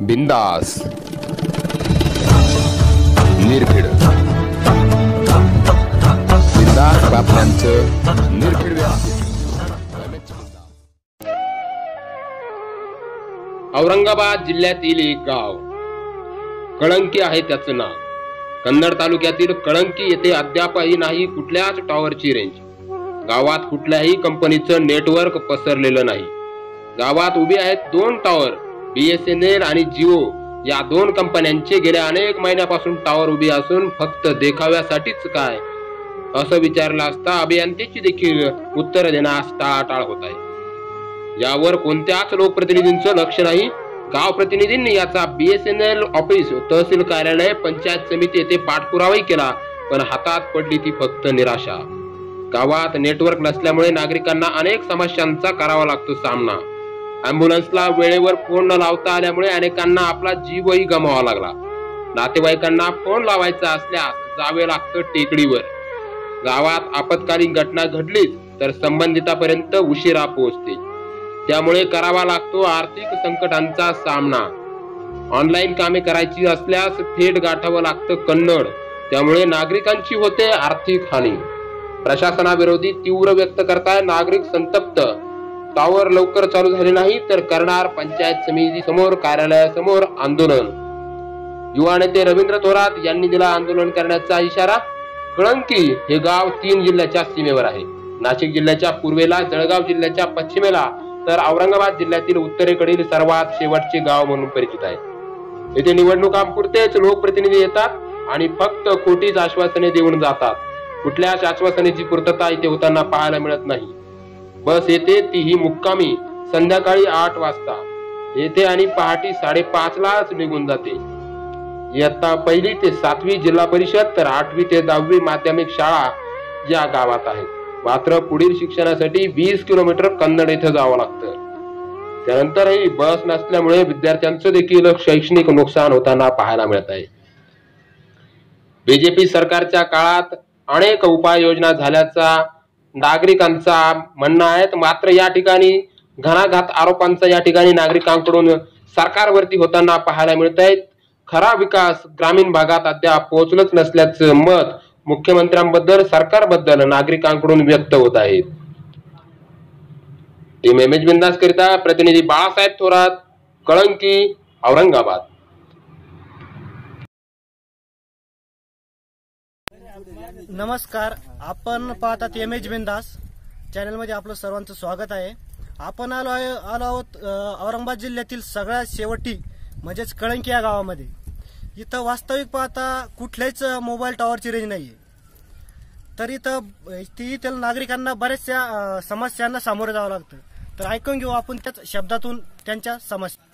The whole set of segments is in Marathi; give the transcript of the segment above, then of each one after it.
बिंदास. निर्भीड. बिंदास बातम्यांचं निर्भीड औरंगाबाद जिल्ह्यातील एक गाव. कळंकी आहे त्याचं नाव. कन्नड तालुक्यातील कळंकी येथे अद्यापही नाही कुठल्याच टॉवरची रेंज गावात कुठल्याही कंपनीचं नेटवर्क पसरलेलं नाही. गावात उभे आहेत दोन टॉवर बीएसएनएल आणि जिओ या दोन कंपन्यांचे गेल्या अनेक महिन्यापासून टॉवर उभी असून फक्त देखाव्यासाठीच काय? असं विचारलं असता अभियंतेची देखील उत्तर देण्यास टाळाटाळ होत आहे. यावर कोणत्याच लोकप्रतिनिधींचं लक्ष नाही. गाव प्रतिनिधींनी याचा बीएसएनएल ऑफिस तहसील कार्यालय पंचायत समिती येथे पाठपुरावाही केला पण हातात पडली ती फक्त निराशा. गावात नेटवर्क नसल्यामुळे नागरिकांना अनेक समस्यांचा करावा लागतो सामना. अँब्युलन्सला वेळेवर फोन न लावता आल्यामुळे अनेकांना आपला जीवही गमावा लागला. नातेवाईकांना फोन लावायचा असल्यास जावे लागतं टेकडीवर. गावात आपत्कालीन घटना घडलीच तर संबंधितापर्यंत उशिरा पोहोचते. त्यामुळे करावा लागतो आर्थिक संकटांचा सामना. ऑनलाईन कामे करायची असल्यास थेट गाठावं लागतं कन्नड. त्यामुळे नागरिकांची होते आर्थिक हानी. प्रशासनाविरोधी तीव्र व्यक्त करताय नागरिक संतप्त. टॉवर लवकर चालू झाले नाही तर करणार पंचायत समिती समोर कार्यालयासमोर आंदोलन. युवा नेते रवींद्र थोरात यांनी दिला आंदोलन करण्याचा इशारा. कळंकी हे गाव तीन जिल्ह्याच्या सीमेवर आहे. नाशिक जिल्ह्याच्या पूर्वेला जळगाव जिल्ह्याच्या पश्चिमेला तर औरंगाबाद जिल्ह्यातील उत्तरेकडील सर्वात शेवटचे गाव म्हणून परिचित आहे. येथे निवडणुकांपुरतेच लोकप्रतिनिधी येतात आणि फक्त खोटीच आश्वासने देऊन जातात. कुठल्याच आश्वासनेची पूर्तता इथे होताना पाहायला मिळत नाही. बस येते तीही मुक्कामी. संध्याकाळी आठ वाजता. येथे आणि पहाटे साडेपाच लाच निघून जाते. इयत्ता पहिली ते सातवी जिल्हा परिषद तर आठवी ते दहावी माध्यमिक शाळा या गावात आहेत मात्र पुढील शिक्षणासाठी वीस किलोमीटर कन्नड येथे जावं लागतं. त्यानंतरही बस नसल्यामुळे विद्यार्थ्यांचं देखील शैक्षणिक नुकसान होताना पाहायला मिळत आहे. बीजेपी सरकारच्या काळात अनेक उपाययोजना झाल्याचा नागरिकांचा म्हणणं आहे मात्र या ठिकाणी घणाघात आरोपांचा या ठिकाणी नागरिकांकडून सरकारवरती होताना पाहायला मिळत आहेत खरा विकास ग्रामीण भागात अद्याप पोहोचलंच नसल्याचं मत मुख्यमंत्र्यांबद्दल सरकारबद्दल नागरिकांकडून व्यक्त होत आहे. टीम एम एच बिंदास करिता प्रतिनिधी बाळासाहेब थोरात कळंकी औरंगाबाद. नमस्कार आपण पाहतात एम एच बिंदास. चॅनलमध्ये आपलं सर्वांचं स्वागत आहे. आपण आलो आहे आलो आहोत औरंगाबाद जिल्ह्यातील सगळ्यात शेवटी म्हणजेच कळंकी या गावामध्ये. इथं वास्तविक पाहता कुठल्याच मोबाईल टॉवरची रेंज नाही आहे तर इथं ती इथल्या नागरिकांना बऱ्याचशा समस्यांना सामोरं जावं लागतं. तर ऐकून घेऊ आपण त्याच शब्दातून त्यांच्या समस्या.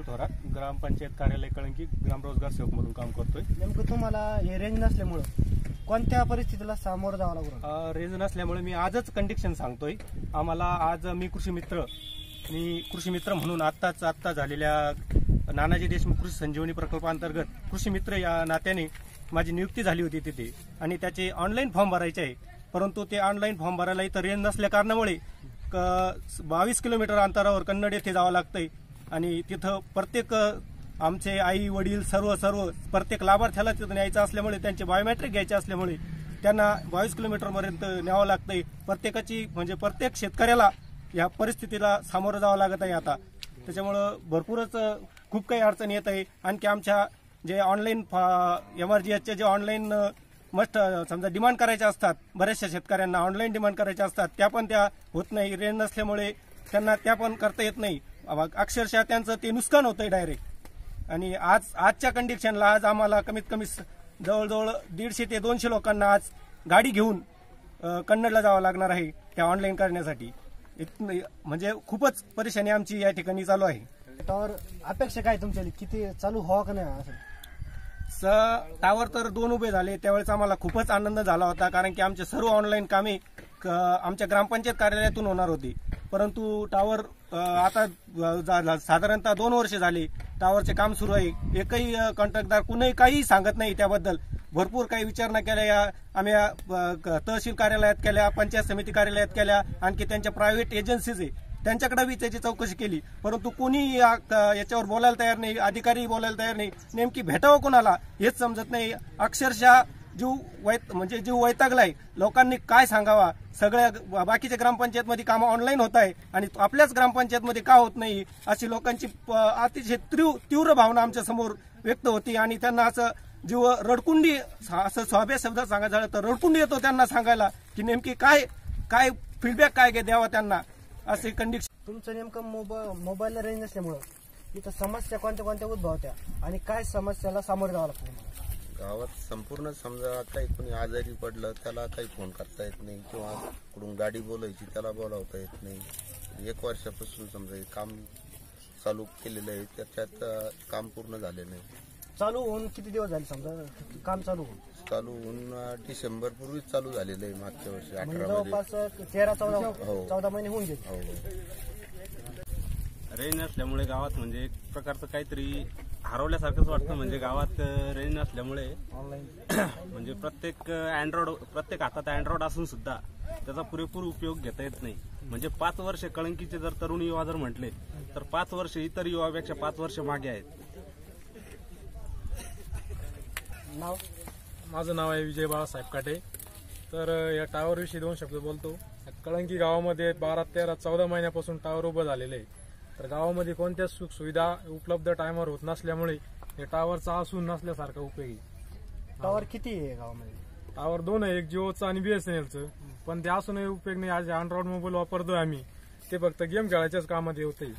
थोरात ग्रामपंचायत कार्यालय कळंकी ग्राम रोजगार सेवक म्हणून काम करतोय. नेमकं तुम्हाला हे रेंज नसल्यामुळं कोणत्या परिस्थितीला सामोरं जावं लागलं? अ, रेंज नसल्यामुळे मी आजच कंडिक्शन सांगतोय. आम्हाला आज मी कृषी मित्र मी कृषी मित्र म्हणून आत्ताच आत्ता झालेल्या नानाजी देशमुख कृषी संजीवनी प्रकल्पांतर्गत कृषी मित्र या नात्याने माझी नियुक्ती झाली होती तिथे. आणि त्याचे ऑनलाईन फॉर्म भरायचे आहे. परंतु ते ऑनलाईन फॉर्म भरायला इथं रेंज नसल्या कारणामुळे बावीस किलोमीटर अंतरावर कन्नड येथे जावं लागतंय. आणि तिथं प्रत्येक आमचे आई वडील सर्व सर्व प्रत्येक लाभार्थ्याला तिथं न्यायचं असल्यामुळे त्यांचे बायोमेट्रिक घ्यायचे असल्यामुळे त्यांना बावीस किलोमीटरपर्यंत न्यावं लागतंय. प्रत्येकाची म्हणजे प्रत्येक शेतकऱ्याला या परिस्थितीला सामोरं जावं लागत आहे आता. त्याच्यामुळं भरपूरच खूप काही अडचण येत आहे. आणखी आमच्या जे ऑनलाईन एम आर जी एचचे जे ऑनलाईन मस्ट समजा डिमांड करायच्या असतात बऱ्याचशा शेतकऱ्यांना ऑनलाईन डिमांड करायच्या असतात त्या पण त्या होत नाही रेंज नसल्यामुळे त्यांना त्या पण करता येत नाही. अक्षरशः त्यांचं ते नुकसान होतंय डायरेक्ट आणि आज आजच्या कंडिशनला आज आम्हाला कमीत कमी जवळजवळ दीडशे ते दोनशे लोकांना आज गाडी घेऊन कन्नडला जावं लागणार आहे त्या ऑनलाईन करण्यासाठी. म्हणजे खूपच परेशानी आमची या ठिकाणी चालू आहे. टॉवर अपेक्षा काय तुमच्या किती चालू व्हावं का नाही असं? स टावर तर दोन उभे झाले. त्यावेळेस आम्हाला खूपच आनंद झाला होता कारण की आमचे सर्व ऑनलाईन कामे आमच्या ग्रामपंचायत कार्यालयातून होणार होती. परंतु टावर आता जा- साधारणतः दोन वर्ष झाली टावरचे काम सुरू आहे. एकही कॉन्ट्रॅक्टदार कुणीही काही सांगत नाही त्याबद्दल. भरपूर काही विचारणा केल्या या आम्ही क- तहसील कार्यालयात केल्या पंचायत समिती कार्यालयात केल्या आणखी त्यांच्या प्रायव्हेट एजन्सीज आहे. त्यांच्याकडे बी त्याची चौकशी केली. परंतु कोणी याच्यावर बोलायला तयार नाही अधिकारी बोलायला तयार नाही. नेमकी भेटावं कोणाला हेच समजत नाही. अक्षरशः जीव वैत म्हणजे जीव वैतागलाय. लोकांनी काय सांगावा? सगळ्या बाकीच्या ग्रामपंचायतमध्ये कामं ऑनलाईन होत आहे आणि आपल्याच ग्रामपंचायतमध्ये का होत नाही अशी लोकांची प- अतिशय तीव्र तीव्र भावना आमच्यासमोर व्यक्त होती आणि त्यांना असं जीव रडकुंडी असं स्वाभ्या शब्दात सांगायचं झालं तर रडकुंडी येतो त्यांना सांगायला की नेमकी काय काय फीडबॅक काय घे- द्यावा त्यांना असे कंडिशन तुमचं नेमकं मोबाईल मोबाईलला रेंज नसल्यामुळं इथं समस्या कोणत्या कोणत्या उद्भवत्या? आणि काय समस्याला सामोरे जावं लागतं गावात संपूर्ण समजा काही कोणी आजारी पडलं त्याला काही फोन करता येत नाही किंवा कुठून गाडी बोलायची त्याला बोलावता येत नाही. एक वर्षापासून समजा हे काम चालू केलेलं आहे त्याच्यात काम पूर्ण झाले नाही चालू होऊन किती दिवस झाले समजा? काम चालू होऊन? चालू होऊन डिसेंबर पूर्वीच चालू झालेलं आहे मागच्या वर्षी म्हणजे अठरा मध्ये जवळपास तेरा चौदा हो. चौदा महिने होऊन गेले. हो. रेंज नसल्यामुळे गावात म्हणजे एक प्रकारचं काहीतरी हरवल्यासारखंच वाटतं. म्हणजे गावात रेंज नसल्यामुळे. म्हणजे प्रत्येक अँड्रॉइड प्रत्येक हातात अँड्रॉइड असून सुद्धा त्याचा पुरेपूर उपयोग घेता येत नाही. म्हणजे पाच वर्ष कळंकीचे जर तरुण युवा जर म्हटले तर पाच वर्ष इतर युवापेक्षा पाच वर्ष मागे आहेत. नाव? माझं नाव आहे विजय बाळासाहेब काटे. तर या टावरविषयी दोन शब्द बोलतो. कळंकी गावामध्ये बारा तेरा चौदा महिन्यापासून टावर उभं झालेलं आहे. तर गावामध्ये कोणत्याच सुख सुविधा उपलब्ध टायमावर होत नसल्यामुळे हे टावरचा असून नसल्यासारखं उपयोगी. टॉवर किती आहे गावामध्ये? टावर दोन आहे एक जिओचं आणि बीएसएनएलचं पण ते असूनही उपयोग नाही आज अँड्रॉइड मोबाईल वापरतोय आम्ही. ते फक्त गेम खेळायच्याच कामात होते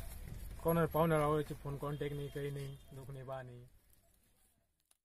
कोणा पाहुण्या फोन कॉन्टॅक्ट नाही काही नाही दुखणे बा नाही